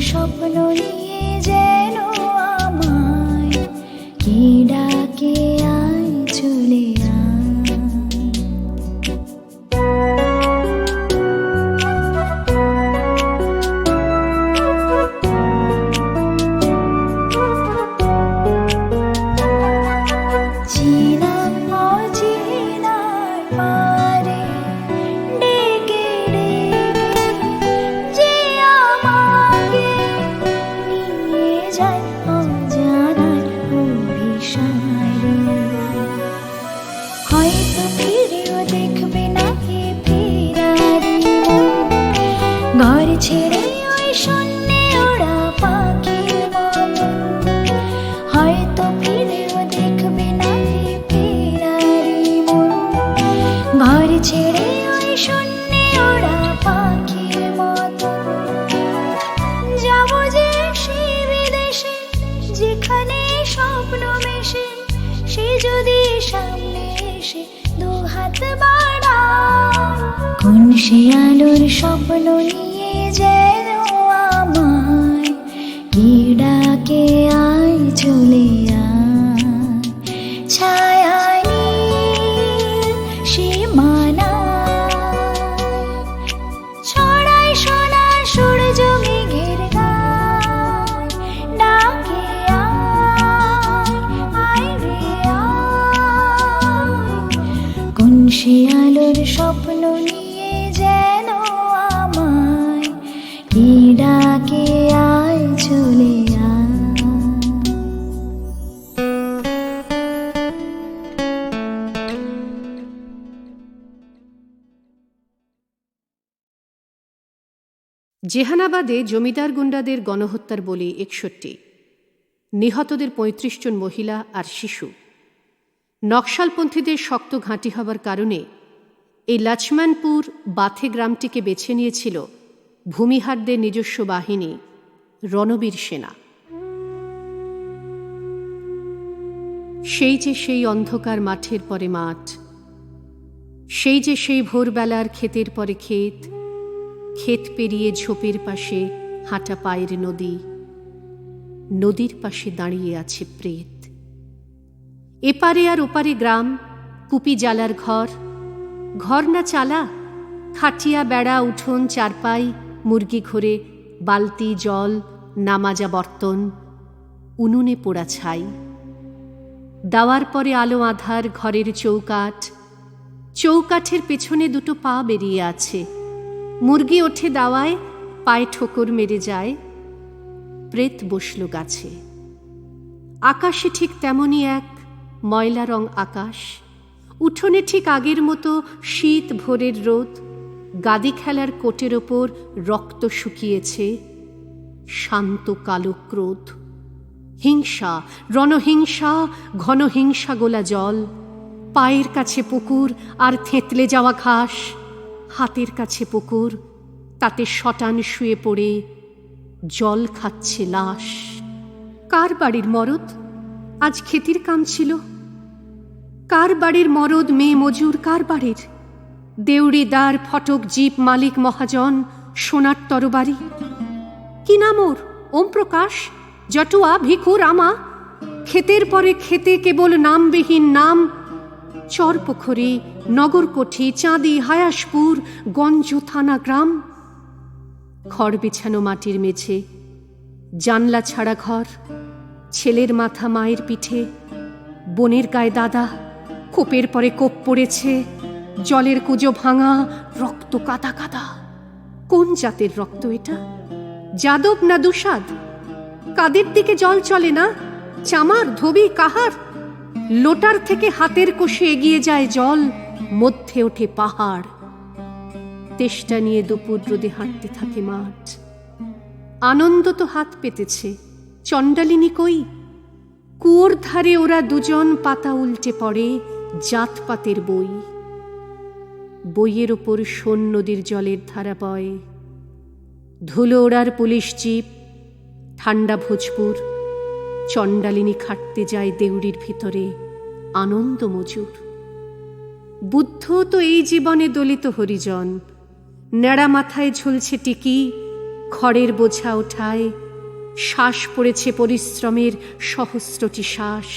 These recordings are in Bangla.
স্বপ্ন নিয়ে যেন ছেড়ে জেহানাবাদে জমিদার গুন্ডাদের গণহত্যার বলি একষট্টি। নিহতদের পঁয়ত্রিশ জন মহিলা আর শিশু। নকশালপন্থীদের শক্ত ঘাঁটি হবার কারণে এই লক্ষ্মণপুর বাথে গ্রামটিকে বেছে নিয়েছিল ভূমিহারদের নিজস্ব বাহিনী, রণবীর সেনা। সেই যে সেই অন্ধকার মাঠের পরে মাঠ, সেই যে সেই ভোরবেলার ক্ষেতের পরে ক্ষেত ক্ষেত পেরিয়ে ঝোপের পাশে হাঁটা পায়ের নদী। নদীর পাশে দাঁড়িয়ে আছে প্রেত। এপারে আর ওপারে গ্রাম, কুপি জ্বালার ঘর। ঘর না চালা, খাটিয়া বেড়া, উঠোন, চারপাই, মুরগি ঘরে, বালতি, জল, নামাজা বর্তন, উনুনে পোড়া ছাই। দাওয়ার পরে আলো আধার, ঘরের চৌকাঠ। চৌকাঠের পেছনে দুটো পা বেরিয়ে আছে। মুরগি ওঠে দাওয়ায়, পায়ে ঠোকর মেরে যায়, প্রেত বসল গাছে। আকাশে ঠিক তেমনই এক ময়লা রং আকাশ। উঠোনে ঠিক আগের মতো শীত ভোরের রোদ। গাদি খেলার কোটের ওপর রক্ত শুকিয়েছে শান্ত কালো ক্রোধ। হিংসা, রণহিংসা ঘন হিংসা গোলা জল। পায়ের কাছে পুকুর আর থেঁতলে যাওয়া ঘাস। হাতের কাছে পুকুর, তাতে শটান শুয়ে পড়ে, জল খাচ্ছে লাশ। কার বাড়ির মরদ? আজ খেতির কাম ছিল। কার বাড়ির মরদ মেয়ে মজুর, কার বাড়ির? দেউড়িদার ফটক জিপ মালিক, মহাজন, সোনার তরবারি। কি নাম ওর? ওম প্রকাশ জটুয়া ভিখু রামা ক্ষেতের পরে খেতে কেবল নামবিহীন নাম চরপোখরি, নগরকোঠি, চাঁদি, হায়াসপুর, গঞ্জ থানা গ্রাম। খড় বিছানো মাটির মেঝে, জানলা ছাড়া ঘর, ছেলের মাথা মায়ের পিঠে, বোনের গায়ে দাদা কোপের পরে কোপ পড়েছে, জলের কুজো ভাঙা, রক্ত কাদা কাদা। কোন জাতের রক্ত এটা? যাদব না দুসাদ কাদের দিকে জল চলে না? চামার ধোবি কাহার? লোটার থেকে হাতের কোষে এগিয়ে যায় জল, মধ্যে ওঠে পাহাড়। তেষ্টা নিয়ে দুপুর রোদে হাঁটতে থাকে মাঠ। আনন্দ তো হাত পেতেছে, চণ্ডালিনী কই? কুয়োর ধারে ওরা দুজন পাতা উল্টে পড়ে জাতপাতের বই। বইয়ের ওপর সোন নদীর জলের ধারা বয়। ধুলো ওড়ার পুলিশ জিপ, ঠান্ডা ভোজপুর। চণ্ডালিনী খাটতে যায় দেউড়ির ভিতরে আনন্দ মজুর বুদ্ধ তো এই জীবনে দলিত হরিজন, ন্যাড়া মাথায় ঝুলছে টিকি, খড়ের বোঝা ওঠায়, শ্বাস পড়েছে পরিশ্রমের সহস্রটি শ্বাস,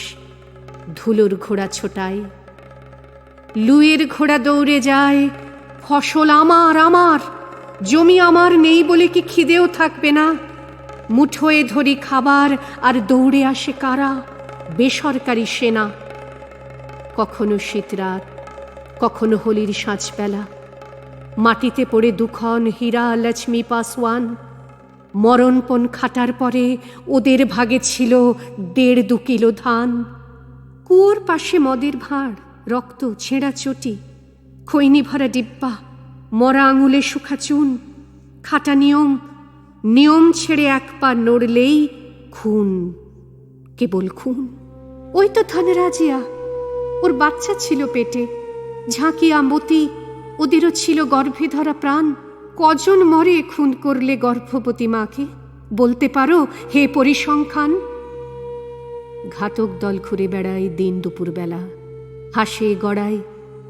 ধুলোর ঘোড়া ছোটায়। লুয়ের ঘোড়া দৌড়ে যায়, ফসল আমার আমার, জমি আমার নেই বলে কি খিদেও থাকবে না? মুঠোয় ধরি খাবার, আর দৌড়ে আসে কারা? বেসরকারি সেনা। কখনো শীতরাত, কখনো হোলির সাঁচবেলা মাটিতে পড়ে দুখন হীরা লক্ষ্মী পাসওয়ান। মরণপণ খাটার পরে ওদের ভাগে ছিল দেড় দু কিলো ধান। কুয়োর পাশে মদের ভাঁড়, রক্ত ছেঁড়া চটি। খৈনি ভরা ডিব্বা, মরা আঙুলে শুখা চুন। খাটা নিয়ম নিয়ম ছেড়ে এক পা নড়লেই খুন, কেবল খুন। ওই তো ধনরাজিয়া, ওর বাচ্চা ছিল পেটে। ঝাঁকিয়া মতি, ওদেরও ছিল গর্ভে ধরা প্রাণ। কজন মরে খুন করলে গর্ভবতী মাকে? বলতে পারো, হে পরিসংখ্যান। ঘাতক দল ঘুরে বেড়ায় দিন দুপুরবেলা। হাসে গড়ায়,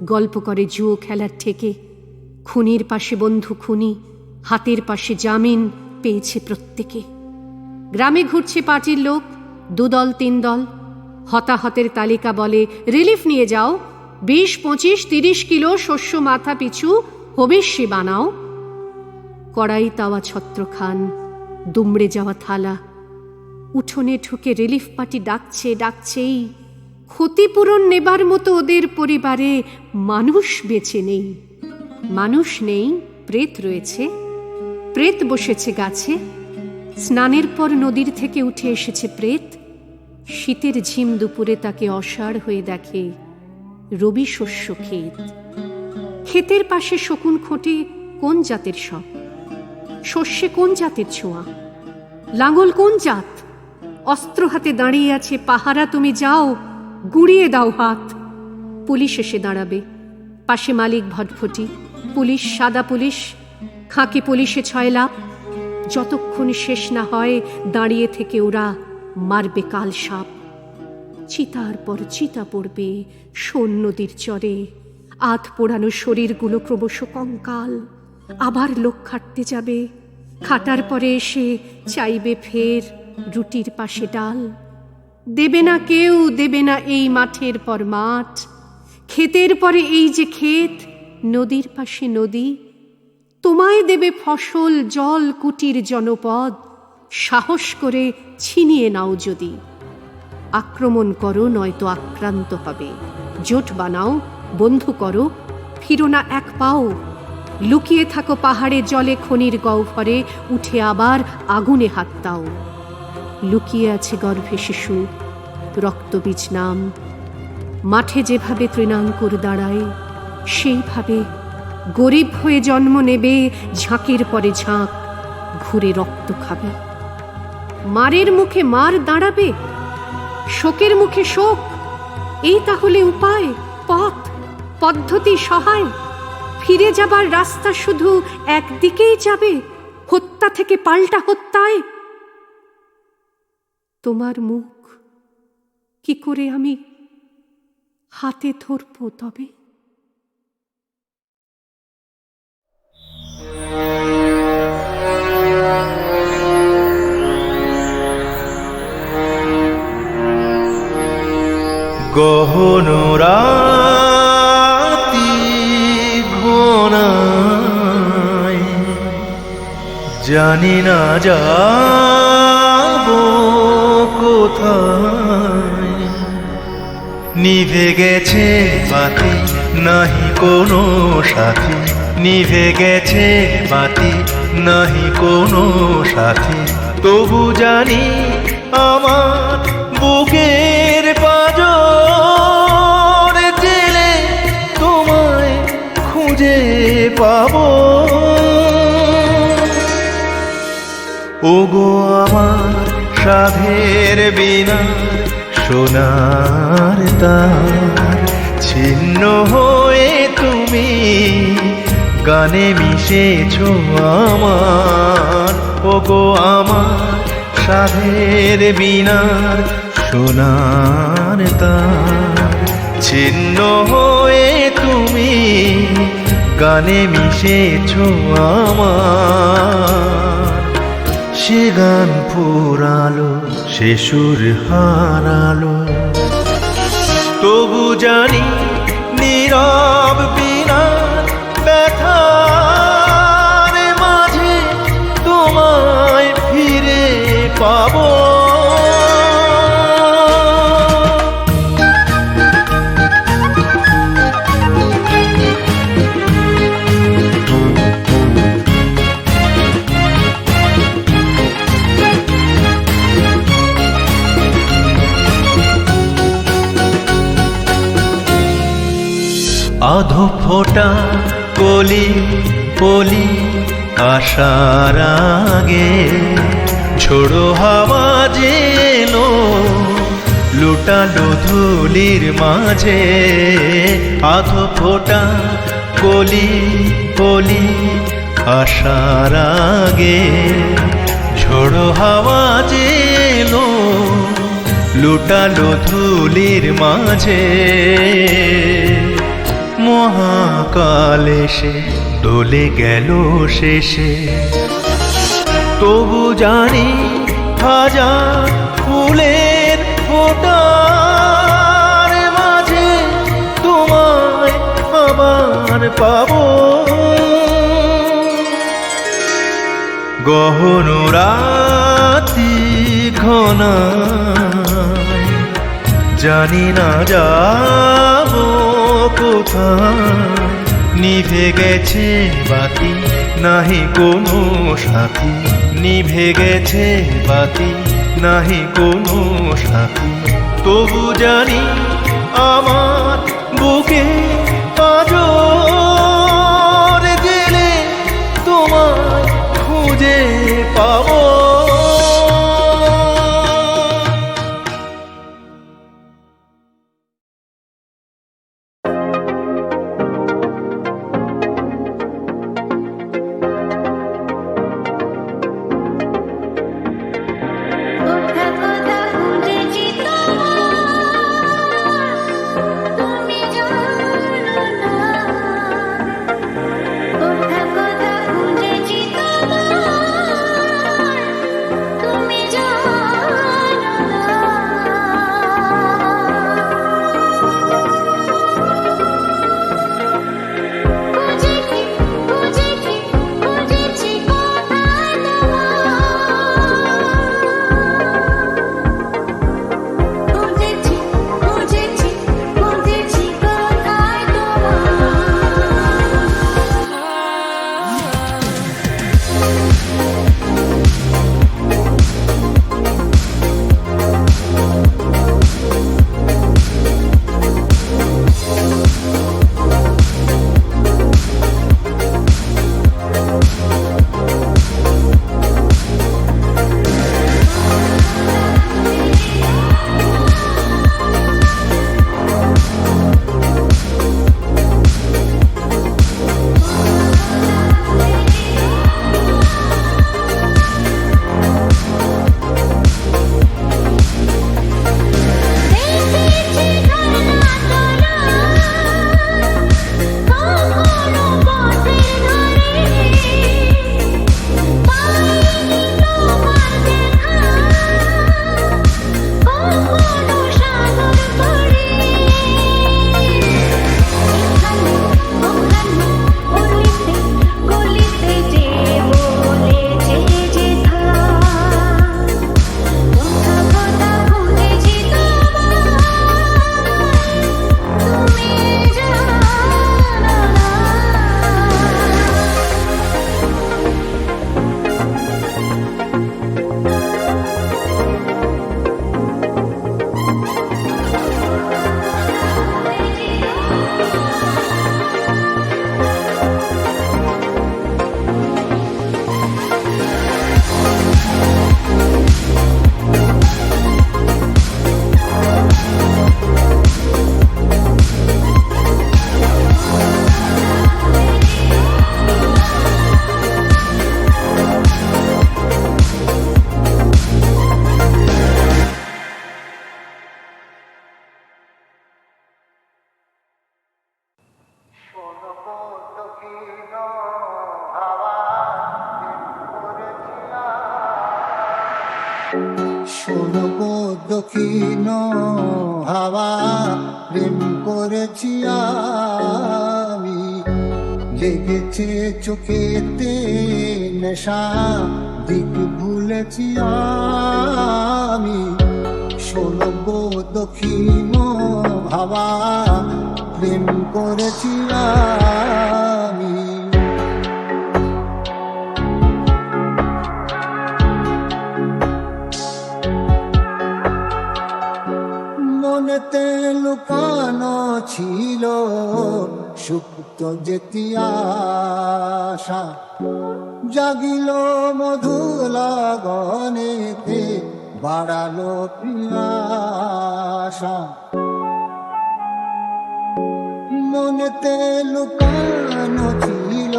গল্প করে জুয়ো খেলার থেকে খুনির পাশে বন্ধু খুনি, হাতের পাশে জামিন পেয়েছে প্রত্যেকে। গ্রামে ঘুরছে পার্টির লোক, দুদল তিন দল হতাহতের তালিকা বলে রিলিফ নিয়ে যাও। বিশ, পঁচিশ, তিরিশ কিলো শস্য মাথা পিছু হবিষ্যি বানাও। কড়াই তাওয়া ছত্র খান দুমড়ে যাওয়া থালা। উঠোনে ঢুকে রিলিফ পার্টি ডাকছে, ডাকছেই। ক্ষতিপূরণ নেবার মতো ওদের পরিবারে মানুষ বেঁচে নেই। মানুষ নেই, প্রেত রয়েছে। প্রেত বসেছে গাছে। স্নানের পর নদীর থেকে উঠে এসেছে প্রেত। শীতের ঝিম দুপুরে তাকে অসাড় হয়ে দেখে রবি শস্য ক্ষেত। ক্ষেতের পাশে শকুন খোঁটে কোন জাতের সব শস্যে কোন জাতের ছোঁয়া? লাঙল কোন জাত? অস্ত্র হাতে দাঁড়িয়ে আছে পাহারা, তুমি যাও, গুড়িয়ে দাও হাত। পুলিশ এসে দাঁড়াবে। পাশে মালিক ভটভটি। পুলিশ, সাদা পুলিশ খাঁকি পুলিশে ছয় লাভ যতক্ষণ শেষ না হয়, দাঁড়িয়ে থেকে ওরা মারবে কাল সাপ। চিতার পর চিতা পড়বে সোন নদীর চরে আধ পোড়ানো শরীরগুলো ক্রমশ কঙ্কাল। আবার লোক খাটতে যাবে। খাটার পরে এসে চাইবে ফের রুটির পাশে ডাল। দেবে না কেউ, দেবে না এই মাঠের পর মাঠ। ক্ষেতের পরে এই যে ক্ষেত, নদীর পাশে নদী। তোমায় দেবে ফসল জল কুটির জনপদ। সাহস করে ছিনিয়ে নাও যদি। আক্রমণ করো, নয়তো আক্রান্ত হবে। জোট বানাও, বন্ধু করো, ফিরো না এক পাও। লুকিয়ে থাকো পাহাড়ে জলে খনির গহ্বরে, উঠে আবার আগুনে হাত দাও। লুকিয়ে আছে গর্ভে শিশু রক্তবীজ নাম। মাঠে যেভাবে তৃণাঙ্কুর দাঁড়ায়, সেইভাবে গরিব হয়ে জন্ম নেবে, ঝাঁকের পরে ঝাঁক, ঘুরে রক্ত খাবে। মারের মুখে মার দাঁড়াবে, শোকের মুখে শোক, এই তাহলে উপায়, পথ, পদ্ধতি সহায়। ফিরে যাবার রাস্তা শুধু একদিকেই যাবে, হত্যা থেকে পাল্টা হত্যায়। তোমার মুখ কি করে আমি হাতে ধরব তবে? গহন রাতি ঘনায় জানি না যাব কোথায়। নিভে গেছে বাতি, নাহি কোনো সাথী। নিভে গেছে বাতি, নাহি কোনো সাথী। তবু জানি আমার বুকের পাবো। ওগো আমার সাধের বিনা সোনার তার, ছিন্ন হয়ে তুমি গানে মিশেছ আমার। ওগো আমার সাধের বিনার সোনার তার, ছিন্ন হয়ে তুমি গানে মিশেছ আমার। সে গান ফুরালো, সে সুর হারালো। তবু জানি নীরব বিনার ব্যথার মাঝে তোমায় ফিরে পাবো। আধো ফোটা কলি কলি আসার আগে। ছোড়ো হাওয়া জেলো লুটালো ধুলির মাঝে। আধো ফোটা কলি কলি আসার আগে। ঝোড়ো হাওয়া জেলো লুটালো ধুলির মাঝে। মহাকাল এসে ডলে গেল শেষে। তবু জানি হাজার ফুলের ফোটার মাঝে তোমায় আবার পাবো। গহন রাতি ঘনায়, জানি না যাব কোথায়? নিভে গেছে বাতি, নাহি কোনো সাথী। নিভে গেছে বাতি, নাহি কোনো সাথী। তবু জানি আমার বুকে প্রেম করেছি আমি। মনেতে লুকানো ছিল সুপ্ত যেতি আশা জাগিল মধুর গনেতে বাড়ালো প্রিয়াশা মনেতে লুকানো ছিল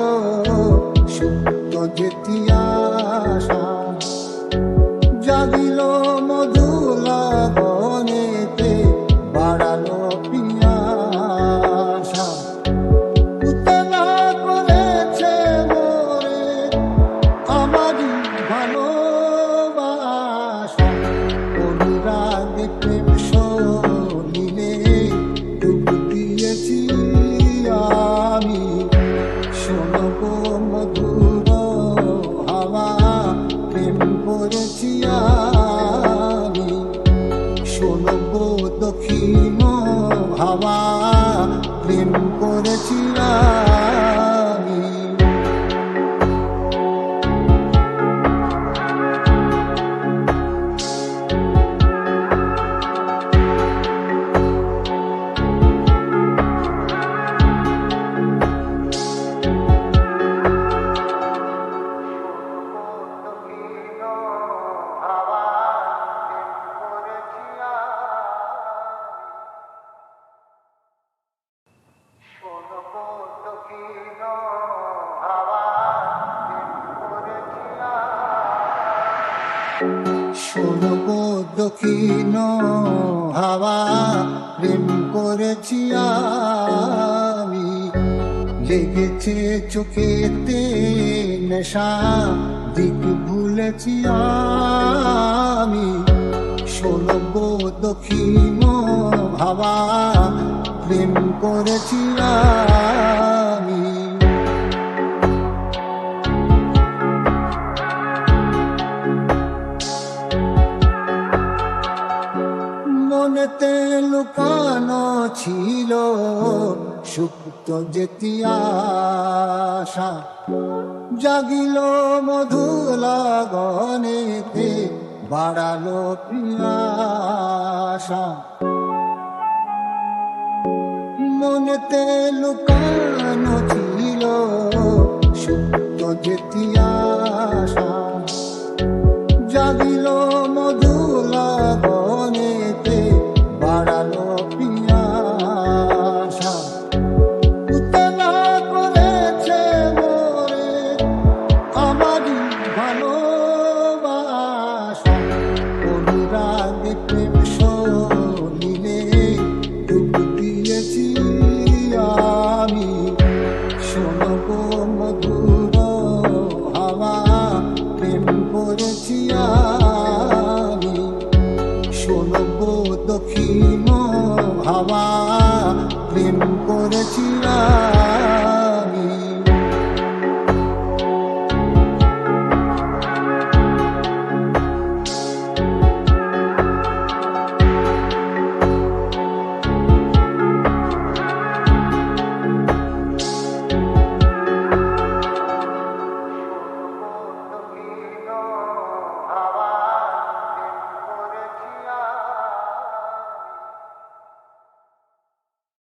সুপ্ত যেতিয়া আশা আমি লেগেছে চোখেতে নেশা দিক ভুলেছি আমি। সৌরভ দক্ষিণ ভাবা প্রেম করেছি আমি। ছিল সুপ্ত যেতি আশা। জাগিল মধুর গনেতে বাড়ালো প্রিয়াশা মনেতে লুকানো ছিল সুপ্ত যেতি আশা। জাগিল